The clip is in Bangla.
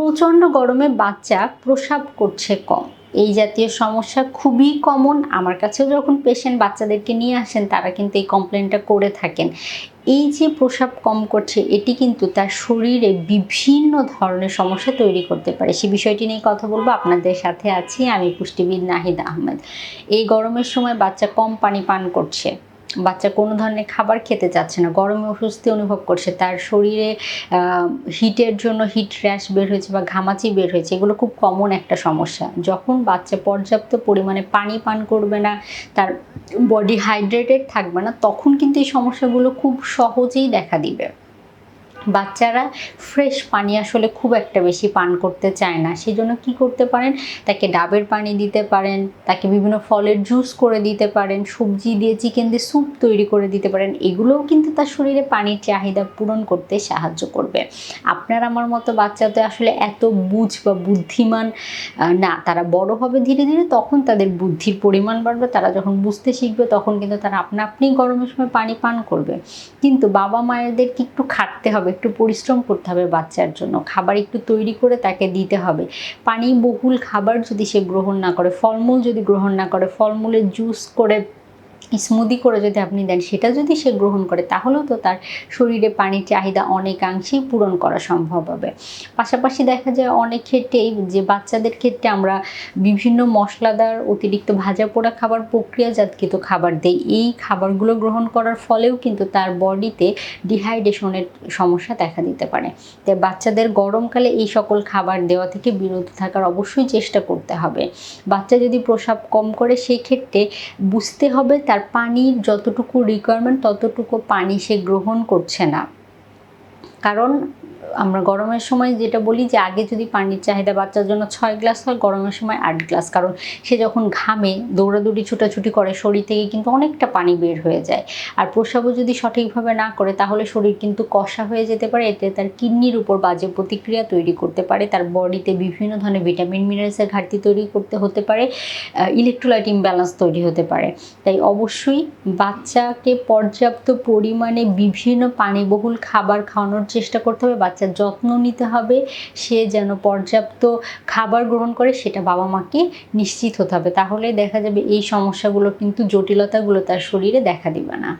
প্রচণ্ড গরমে বাচ্চা প্রসাব করছে কম। এই জাতীয় সমস্যা খুবই কমন আমার কাছেও যখন পেশেন্ট বাচ্চাদেরকে নিয়ে আসেন, তারা কিন্তু এই কমপ্লেনটা করে থাকেন। এই যে প্রসাব কম করছে, এটি কিন্তু তার শরীরে বিভিন্ন ধরনের সমস্যা তৈরি করতে পারে। সে বিষয়টি নিয়ে কথা বলব। আপনাদের সাথে আছি আমি পুষ্টিবিদ নাহিদ আহমেদ। এই গরমের সময় বাচ্চা কম পানি পান করছে। বাচ্চা কোনো ধরনের খাবার খেতে চাচ্ছে না, গরমে অস্বস্তি অনুভব করছে, তার শরীরে হিটের জন্য হিট র্যাশ বের হয়েছে বা ঘামাচি বের হয়েছে, এগুলো খুব কমন একটা সমস্যা। যখন বাচ্চা পর্যাপ্ত পরিমাণে পানি পান করবে না, তার বডি হাইড্রেটেড থাকবে না, তখন কিন্তু এই সমস্যাগুলো খুব সহজেই দেখা দিবে। বাচ্চারা ফ্রেশ পানি আসলে খুব একটা বেশি পান করতে চায় না। সেই জন্য কি করতে পারেন? তাকে ডাবের পানি দিতে পারেন, তাকে বিভিন্ন ফলের জুস করে দিতে পারেন, সবজি দিয়ে চিকেন দিয়ে স্যুপ তৈরি করে দিতে পারেন। এগুলোও কিন্তু তার শরীরে পানির চাহিদা পূরণ করতে সাহায্য করবে। আপনার আমার মতো বাচ্চা তো আসলে এত বুঝ বা বুদ্ধিমান না, তারা বড় হবে ধীরে ধীরে তখন তাদের বুদ্ধির পরিমাণ বাড়বে, তারা যখন বুঝতে শিখবে তখন কিন্তু তারা আপনা আপনি গরমের সময় পানি পান করবে। কিন্তু বাবা মায়েদেরকে একটু খাটতে হবে? একটু পরিশ্রম করতে হবে বাচ্চার জন্য। খাবার একটু তৈরি করে তাকে দিতে হবে। পানি বহুল খাবার যদি সে গ্রহণ না করে, ফলমূল যদি গ্রহণ না করে, ফলমূলের জুস করে স্মুদি করে যদি আপনি দেন, সেটা যদি সে গ্রহণ করে, তাহলেও তো তার শরীরে পানির চাহিদা অনেকাংশেই পূরণ করা সম্ভব হবে। পাশাপাশি দেখা যায় অনেক ক্ষেত্রেই যে বাচ্চাদের ক্ষেত্রে আমরা বিভিন্ন মশলাদার অতিরিক্ত ভাজা পোড়া খাবার, প্রক্রিয়াজাতকৃত খাবার দেই। এই খাবারগুলো গ্রহণ করার ফলেও কিন্তু তার বডিতে ডিহাইড্রেশনের সমস্যা দেখা দিতে পারে। তাই বাচ্চাদের গরমকালে এই সকল খাবার দেওয়া থেকে বিরত থাকার অবশ্যই চেষ্টা করতে হবে। বাচ্চা যদি প্রসাব কম করে সেই ক্ষেত্রে বুঝতে হবে তার পানির যতটুকু রিকোয়ারমেন্ট ততটুকু পানি সে গ্রহণ করছে না। কারণ আমরা গরমের সময় যেটা বলি যে আগে যদি পানির চাহিদা বাচ্চার জন্য ছয় গ্লাস হয়, গরমের সময় আট গ্লাস। কারণ সে যখন ঘামে, দৌড়াদৌড়ি, ছুটাছুটি করে, শরীর থেকে কিন্তু অনেকটা পানি বের হয়ে যায়। আর প্রসাবও যদি সঠিকভাবে না করে, তাহলে শরীর কিন্তু কষা হয়ে যেতে পারে। এতে তার কিডনির উপর বাজে প্রতিক্রিয়া তৈরি করতে পারে। তার বডিতে বিভিন্ন ধরনের ভিটামিন, মিনারেলসের ঘাটতি তৈরি করতে হতে পারে। ইলেকট্রোলাইট ইমব্যালেন্স তৈরি হতে পারে। তাই অবশ্যই বাচ্চাকে পর্যাপ্ত পরিমাণে বিভিন্ন পানিবহুল খাবার খাওয়ানোর চেষ্টা করতে হবে, বাচ্চার যত্ন নিতে হবে, সে যেন পর্যাপ্ত খাবার গ্রহণ করে সেটা বাবা মাকে নিশ্চিত হতে হবে। তাহলে দেখা যাবে এই সমস্যাগুলো কিন্তু জটিলতাগুলো তার শরীরে দেখা দিবে না।